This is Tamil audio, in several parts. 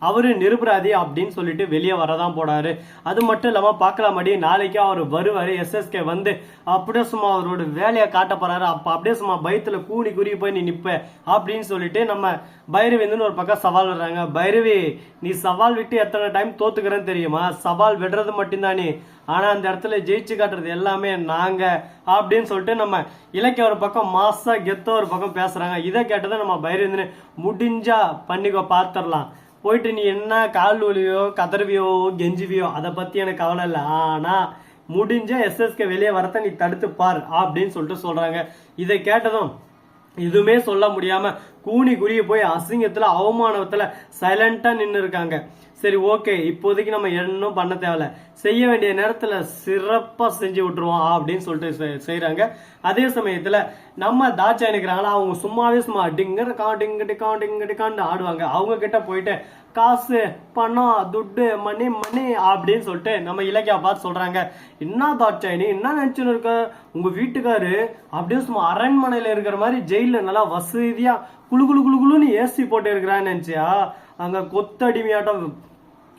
அவரு நிருபராதி அப்படின்னு சொல்லிட்டு வெளியே வரதான் போறாரு. அது மட்டும் இல்லாம பார்க்கலாமடி நாளைக்கு அவர் வருவாரு எஸ்எஸ்கே வந்து அப்படியே சும்மா அவரோட வேலையை காட்ட போறாரு. அப்ப அப்படியே சும்மா பயத்துல கூணி குறுகி போய் நீ நிப்ப அப்படின்னு சொல்லிட்டு நம்ம பைரவிந்துன்னு ஒரு பக்கம் சவால் விடுறாங்க. பைரவி நீ சவால் விட்டு எத்தனை டைம் தோத்துக்கிறேன்னு தெரியுமா? சவால் விடுறது மட்டும்தானே. ஆனா அந்த இடத்துல ஜெயிச்சு காட்டுறது எல்லாமே நாங்க அப்படின்னு சொல்லிட்டு நம்ம இலக்கிய ஒரு பக்கம் மாசா கெத்த ஒரு பக்கம் பேசுறாங்க. இதை கேட்டதை நம்ம பைரவிந்துன்னு முடிஞ்சா பண்ணிக்கோ பார்த்துடலாம் போயிட்டு நீ என்ன கால் ஒலியோ கதறுவியோ கெஞ்சுவியோ அதை பத்தி எனக்கு கவலை இல்லை. ஆனா முடிஞ்ச எஸ்எஸ்கே வெளியே வரத்த நீ தடுத்து பார் அப்படின்னு சொல்லிட்டு சொல்றாங்க. இதை கேட்டதும் எதுவுமே சொல்ல முடியாம கூனி குறுகி போய் அசிங்கத்துல அவமானத்துல சைலண்டா நின்று இருக்காங்க சரி ஓகே இப்போதைக்கு நம்ம இன்னும் பண்ண தேவையில்ல. செய்ய வேண்டிய நேரத்துல சிறப்பா செஞ்சு விட்டுருவோம் அப்படின்னு சொல்லிட்டு செ- அதே சமயத்துல நம்ம தாட்சா நினைக்கிறாங்களா அவங்க சும்மாவே சும்மா டிங்கர் கா டிங்க டிக்கா டிங்க டிக்கான்னு ஆடுவாங்க. அவங்க கிட்ட போயிட்டு காசு பணம் துட்டு மணி மணி அப்படின்னு சொல்லிட்டு நம்ம இலக்கியா பார்த்து சொல்றாங்க. என்ன தாட்சாயினி என்ன நினைச்சுன்னு இருக்க? உங்க வீட்டுக்காரு அப்படியே சும்மா அரண்மனையில இருக்கிற மாதிரி ஜெயில நல்லா வசதியா குளு குழு குளு குளுன்னு ஏசி போட்டு இருக்கிறான்னு நினைச்சியா? அங்க கொத்தடிமையாட்டம்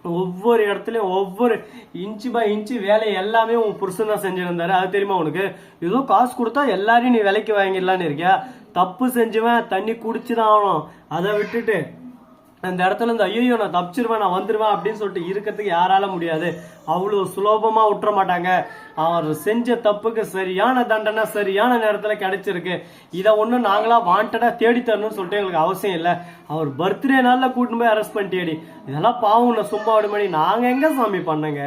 ஒவ்வொரு இடத்துலயும் ஒவ்வொரு இன்ச்சு பை இன்ச்சு வேலை எல்லாமே உன் புருஷன் தான் செஞ்சிருந்தாரு. அது தெரியுமா உனக்கு? ஏதோ காசு கொடுத்தா எல்லாரையும் நீ விலைக்கு வாங்கிடலான்னு இருக்கியா? தப்பு செஞ்சுவேன் தண்ணி குடிச்சுதான் ஆகணும். அதை விட்டுட்டு அந்த இடத்துல இருந்து ஐயோ நான் தப்பிச்சிருவேன் நான் வந்துடுவேன் அப்படின்னு சொல்லிட்டு இருக்கிறதுக்கு யாரால முடியாது. அவ்வளோ சுலபமாக விட்டுற மாட்டாங்க. அவர் செஞ்ச தப்புக்கு சரியான தண்டனை சரியான நேரத்தில் கிடைச்சிருக்கு. இதை ஒன்றும் நாங்களாக வாண்டடாக தேடி தரணும்னு சொல்லிட்டு எங்களுக்கு அவசியம் இல்லை. அவர் பர்த்டே நாளில் கூட்டின்னு போய் அரெஸ்ட் பண்ணிட்டேடி இதெல்லாம் பாவம் நான் சும்மா விடுமணி நாங்கள் எங்கே சாமி பண்ணங்க?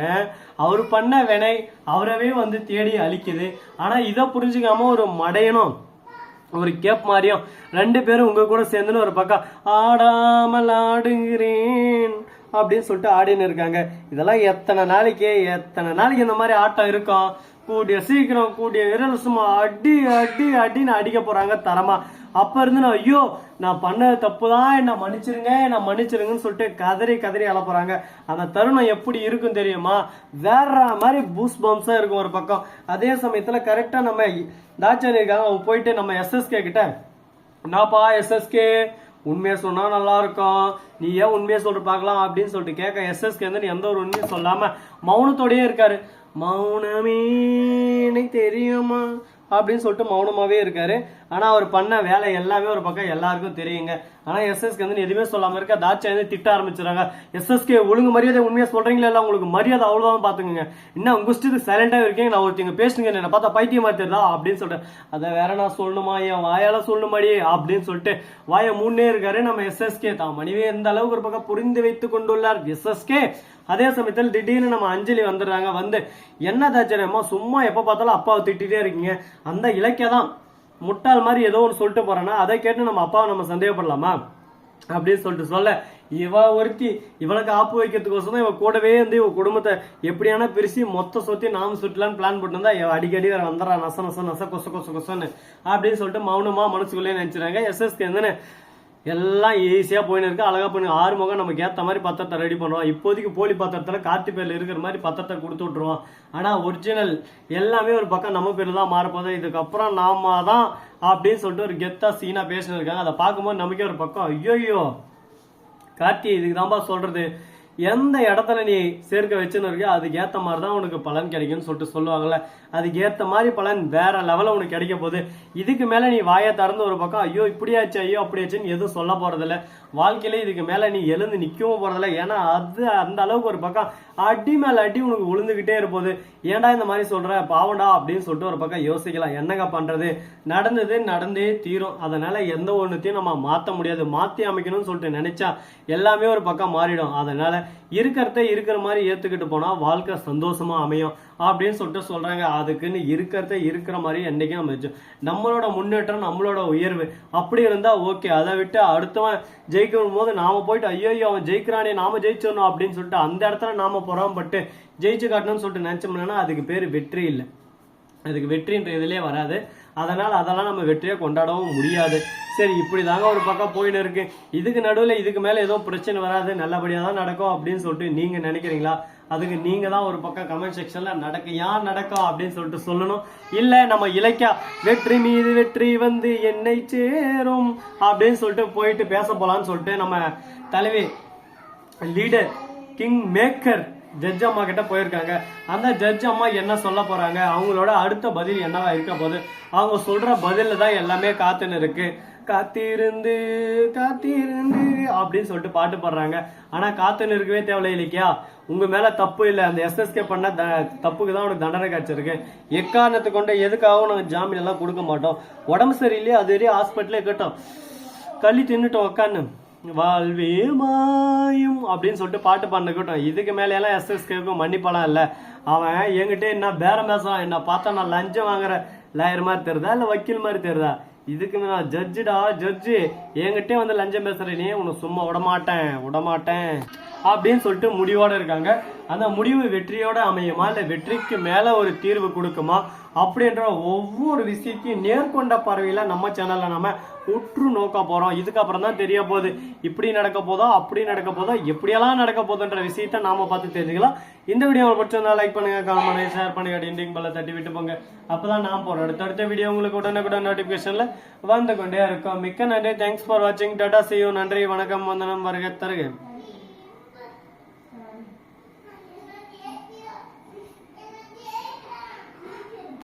அவர் பண்ண வினை அவரவே வந்து தேடி அழிக்குது. ஆனால் இதை புரிஞ்சுக்காம ஒரு மடையனும் ஒரு கேப் மாதிரியும் ரெண்டு பேரும் உங்க கூட சேர்ந்துன்னு ஒரு பக்கம் ஆடாமல் ஆடுகிறேன் அப்படின்னு சொல்லிட்டு ஆடின்னு இருக்காங்க. இதெல்லாம் எத்தனை நாளைக்கு எத்தனை நாளைக்கு இந்த மாதிரி ஆட்டம் இருக்கும்? கூடிய சீக்கிரம் கூடிய விரல் சும்மா அடி அடி அடின்னு அடிக்க போறாங்க தரமா. அப்ப இருந்து நான் ஐயோ நான் பண்ண தப்பு தான் என்ன மன்னிச்சிருங்க என்ன மன்னிச்சிருங்கன்னு சொல்லிட்டு கதறி கதறி அழ அந்த தருணம் எப்படி இருக்கும் தெரியுமா? வேற மாதிரி பூஸ் பம்ஸா இருக்கும் ஒரு பக்கம். அதே சமயத்துல கரெக்டா நம்ம தாச்சாரி அவங்க போயிட்டு நம்ம எஸ்எஸ்கே கிட்ட என்னப்பா எஸ்எஸ்கே உண்மையை சொன்னா நல்லா இருக்கும் நீ ஏன் உண்மையை சொல்லிட்டு பார்க்கலாம் அப்படின்னு சொல்லிட்டு கேட்க எஸ்எஸ்கே வந்து எந்த ஒரு உண்மையும் சொல்லாம மௌனத்தோடயே இருக்காரு. மௌனமே எனக்கு தெரியுமா? அப்படின்னு சொல்லிட்டு மௌனமாவே இருக்காரு. ஆனா அவர் பண்ண வேலை எல்லாமே ஒரு பக்கம் எல்லாருக்கும் தெரியுங்க. ஆனா எஸ்எஸ்கே வந்து எதுவுமே சொல்லாம இருக்க. தாட்சா வந்து திட்ட ஆரம்பிச்சிடறாங்க. எஸ்எஸ்கே ஒழுங்கு மரியாதை உண்மையா சொல்றீங்களா இல்லை உங்களுக்கு மரியாதை அவ்வளவுதான் பாத்துக்கோங்க. என்ன உங்க இஷ்டத்துக்கு சைலண்டா இருக்கீங்க? நான் ஒருத்தங்க பேசுங்க என்ன பார்த்தா பைத்தியமா தெரியுதா அப்படின்னு சொல்லிட்டு அதை வேற நான் சொல்லணுமா? என் வாயால சொல்லணுமாடி? அப்படின்னு சொல்லிட்டு வாயை மூணே இருக்காரு நம்ம எஸ்எஸ்கே தான். மனைவி எந்த அளவுக்கு ஒரு பக்கம் புரிந்து வைத்துக் கொண்டுள்ளார்? எஸ்எஸ்கே அதே சமயத்தில் திடீர்னு நம்ம அஞ்சலி வந்துடுறாங்க வந்து என்ன தாச்சரியம்மா சும்மா எப்போ பார்த்தாலும் அப்பாவை திட்டிகிட்டே இருக்கீங்க. அந்த இலக்கிய தான் முட்டாள் மாதிரி ஏதோ ஒன்று சொல்லிட்டு போறேன்னா அதை கேட்டு நம்ம அப்பாவை நம்ம சந்தேகப்படலாமா? அப்படின்னு சொல்லிட்டு சொல்ல இவ ஒருத்தி இவளுக்கு ஆப்பு வைக்கிறதுக்கோசரம் இவ கூடவே வந்து இவ குடும்பத்தை எப்படியான பிரிச்சு மொத்த சொத்தி நாம சுட்டலான்னு பிளான் போட்டுருந்தா இவ அடிக்கடி வேற வந்துடுறா நச நச நச கொச கொச கொசன்னு. அப்படின்னு சொல்லிட்டு மௌனமா மனசுக்குள்ளே நினைச்சிருக்காங்க எஸ்எஸ்கே வந்து எல்லாம் ஈஸியாக போயின்னு இருக்கு அழகாக பண்ணி ஆறு முகம் நமக்கு ஏற்ற மாதிரி பத்திரத்தை ரெடி பண்ணுவோம் இப்போதைக்கு போலி பத்திரத்தில் கார்த்தி பேரில் இருக்கிற மாதிரி பத்திரத்தை கொடுத்து விட்ருவோம் ஆனால் ஒரிஜினல் எல்லாமே ஒரு பக்கம் நம்ம பேரில் தான் மாறப்போகுது. இதுக்கப்புறம் நாம தான் அப்படின்னு சொல்லிட்டு ஒரு கெத்தாக சீனா பேசினிருக்காங்க. இருக்காங்க அதை பார்க்கும்போது நமக்கே ஒரு பக்கம் ஐயோ கார்த்தி இதுக்கு தான்ப்பா சொல்கிறது எந்த இடத்துல நீ சேர்க்க வச்சுன்னு இருக்கியோ அதுக்கு ஏற்ற மாதிரி தான் உனக்கு பலன் கிடைக்கும்னு சொல்லிட்டு சொல்லுவாங்கல்ல. அதுக்கு ஏற்ற மாதிரி பலன் வேற லெவலில் உனக்கு கிடைக்க போகுது. இதுக்கு மேலே நீ வாயை திறந்து ஒரு பக்கம் ஐயோ இப்படியாச்சு ஐயோ அப்படியாச்சுன்னு எதுவும் சொல்ல போறதில்ல. வாழ்க்கையில இதுக்கு மேலே நீ எழுந்து நிற்கவும் போறதில்ல. ஏன்னா அது அந்த அளவுக்கு ஒரு பக்கம் அடி மேலே அடி உனக்கு விழுந்துகிட்டே இருப்போது. ஏன்டா இந்த மாதிரி சொல்ற? பாவண்டா அப்படின்னு சொல்லிட்டு ஒரு பக்கம் யோசிக்கலாம். என்னங்க பண்றது? நடந்தது நடந்தே தீரும். அதனால எந்த ஒன்றுத்தையும் நம்ம மாற்ற முடியாது. மாற்றி அமைக்கணும்னு சொல்லிட்டு நினைச்சா எல்லாமே ஒரு பக்கம் மாறிடும். அதனால இருக்கிறத இருக்கிற மாதிரி ஏத்துக்கிட்டு போனா வாழ்க்கை சந்தோஷமா அமையும் அப்படின்னு சொல்லிட்டு சொல்றாங்க. அதுக்குன்னு இருக்கிறத இருக்கிற மாதிரி என்னைக்கும் அமைச்சோம் நம்மளோட முன்னேற்றம் நம்மளோட உயர்வு. அப்படி இருந்தா ஓகே அதை விட்டு அடுத்தவன் ஜெயிக்கும் போது நாம போயிட்டு ஐயோ அவன் ஜெயிக்கிறானே நாம ஜெயிச்சிடணும் அப்படின்னு சொல்லிட்டு அந்த இடத்துல நாம புறம்பட்டு ஜெயிச்சு காட்டணும்னு சொல்லிட்டு நினைச்சோம்னா அதுக்கு பேர் வெற்றி இல்லை. அதுக்கு வெற்றின்ற இதுலயே வராது. அதனால அதெல்லாம் நம்ம வெற்றியை கொண்டாடவும் முடியாது. சரி இப்படி தாங்க ஒரு பக்கம் போயின்னு இருக்கு. இதுக்கு நடுவில் இதுக்கு மேலே ஏதோ பிரச்சனை வராது நல்லபடியாக தான் நடக்கும் அப்படின்னு சொல்லிட்டு நீங்கள் நினைக்கிறீங்களா? அதுக்கு நீங்க தான் ஒரு பக்கம் கமெண்ட் செக்ஷன்ல நடக்க ஏன் நடக்கும் அப்படின்னு சொல்லிட்டு சொல்லணும். இல்ல நம்ம இலக்கியா வெற்றி மீது வெற்றி வந்து என்னை சேரும் அப்படின்னு சொல்லிட்டு போயிட்டு பேச போகலான்னு சொல்லிட்டு நம்ம தலைவி லீடர் கிங் மேக்கர் ஜட்ஜ் அம்மா கிட்ட போயிருக்காங்க. அந்த ஜட்ஜ் அம்மா என்ன சொல்ல போறாங்க? அவங்களோட அடுத்த பதில் என்னவா இருக்க போது அவங்க சொல்ற பதில தான் எல்லாமே காத்துன்னு இருக்கு. காத்திருந்து காத்திருந்து அப்படின்னு சொல்லிட்டு பாட்டு பாடுறாங்க. ஆனா காத்துன்னு இருக்கவே தேவையில்லை இல்லைக்கியா உங்க மேல தப்பு இல்லை. அந்த எஸ்எஸ்கே பண்ண த- தப்புக்கு தான் உனக்கு தண்டனை கிடைச்சிருக்கு எக்காரணத்தை கொண்டு எதுக்காகவும் நாங்கள் ஜாமீன் எல்லாம் கொடுக்க மாட்டோம். உடம்பு சரியில்லையே அது வரையும் ஹாஸ்பிட்டலே இருக்கட்டும். களி தின்னுட்டோம் உக்காந்து வாழ்வே மாயும் அப்படின்னு சொல்லிட்டு பாட்டு பாடினுக்கட்டும் இதுக்கு மேல எல்லாம் எஸ்எஸ்கேக்கும் மன்னிப்பலாம் இல்லை. அவன் என்கிட்ட என்ன பேரம் பேசுறான் என்ன பார்த்தா நான் லஞ்சம் வாங்குற லாயர் மாதிரி தெரியுதா இல்லை வக்கீல் மாதிரி தெரியுதா? இதுக்கு நான் ஜட்ஜுடா ஜட்ஜு என்கிட்டே வந்து லஞ்சம் பேசுறேனே உன்னை சும்மா விடமாட்டேன் விடமாட்டேன் அப்படின்னு சொல்லிட்டு முடிவோட இருக்காங்க. அந்த முடிவு வெற்றியோட அமையுமா இல்லை வெற்றிக்கு மேலே ஒரு தீர்வு கொடுக்குமா? அப்படின்ற ஒவ்வொரு விஷயத்தையும் நேர்கொண்ட பறவையில் நம்ம சேனலில் நம்ம உற்று நோக்க போறோம். இதுக்கப்புறம் தான் தெரிய போகுது. இப்படி நடக்க போதோ அப்படி நடக்க போதோ எப்படியெல்லாம் நடக்க போகுதுன்ற விஷயத்த நாம பார்த்து தெரிஞ்சுக்கலாம். இந்த வீடியோ உங்களுக்கு பிடிச்சிருந்தா லைக் பண்ணுங்க கமெண்ட் பண்ணுங்க ஷேர் பண்ணுங்க டிண்டிங் பல்ல தட்டி விட்டு போங்க. அப்பதான் நான் போகிறோம் அடுத்தடுத்த வீடியோ உங்களுக்கு உடனுக்குடன் நோட்டிபிகேஷன்ல வந்து கொண்டே இருக்கும். மிக்க நன்றி. தேங்க்ஸ் ஃபார் வாட்சிங் டாடா சியூ நன்றி வணக்கம். வந்தனம் வருக தருக.